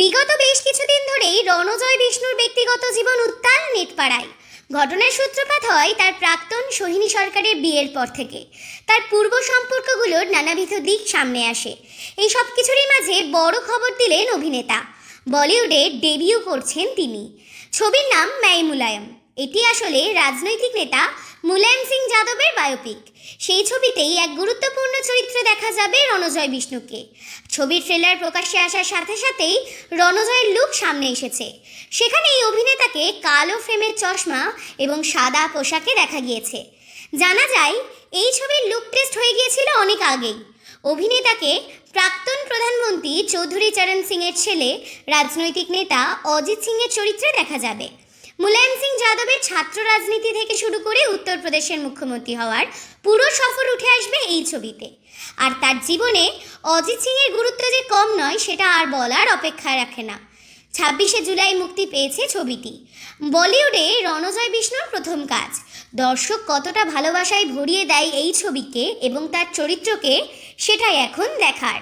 বিগত বেশ কিছুদিন ধরেই রণজয় বিষ্ণুর ব্যক্তিগত জীবন উত্তাল নেটপাড়ায়। ঘটনার সূত্রপাত হয় তার প্রাক্তন সোহিনী সরকারের বিয়ের পর থেকে। তার পূর্ব সম্পর্কগুলোর নানাবিধ দিক সামনে আসে। এই সব কিছুরই মাঝে বড় খবর দিলেন অভিনেতা। বলিউডে ডেবিউ করছেন তিনি। ছবির নাম ম্যাই মুলায়ম এটি আসলে রাজনৈতিক নেতা মুলায়ম সিং যাদবের বায়োপিক। সেই ছবিতেই এক গুরুত্বপূর্ণ চরিত্রে যাবে রণজয় বিষ্ণুকে। ছবির ট্রেলার প্রকাশ্যে আসার সাথে সাথেই রণজয়ের লুক সামনে এসেছে। সেখানে এই অভিনেতাকে কালো ফ্রেমের চশমা এবং সাদা পোশাকে দেখা গিয়েছে। জানা যায়, এই ছবির লুক টেস্ট হয়ে গিয়েছিল অনেক আগেই। অভিনেতাকে প্রাক্তন প্রধানমন্ত্রী চৌধুরী চরণ সিংয়ের ছেলে, রাজনৈতিক নেতা অজিত সিংয়ের চরিত্রে দেখা যাবে। মুলায়ম সিং যাদবের ছাত্র রাজনীতি থেকে শুরু করে উত্তরপ্রদেশের মুখ্যমন্ত্রী হওয়ার পুরো সফর উঠে আসবে এই ছবিতে। আর তার জীবনে অজিত সিংয়ের গুরুত্ব যে কম নয়, সেটা আর বলার অপেক্ষা রাখে না। ছাব্বিশে জুলাই মুক্তি পেয়েছে ছবিটি। বলিউডে রণজয় বিষ্ণুর প্রথম কাজ। দর্শক কতটা ভালোবাসায় ভরিয়ে দেয় এই ছবিকে এবং তার চরিত্রকে, সেটাই এখন দেখার।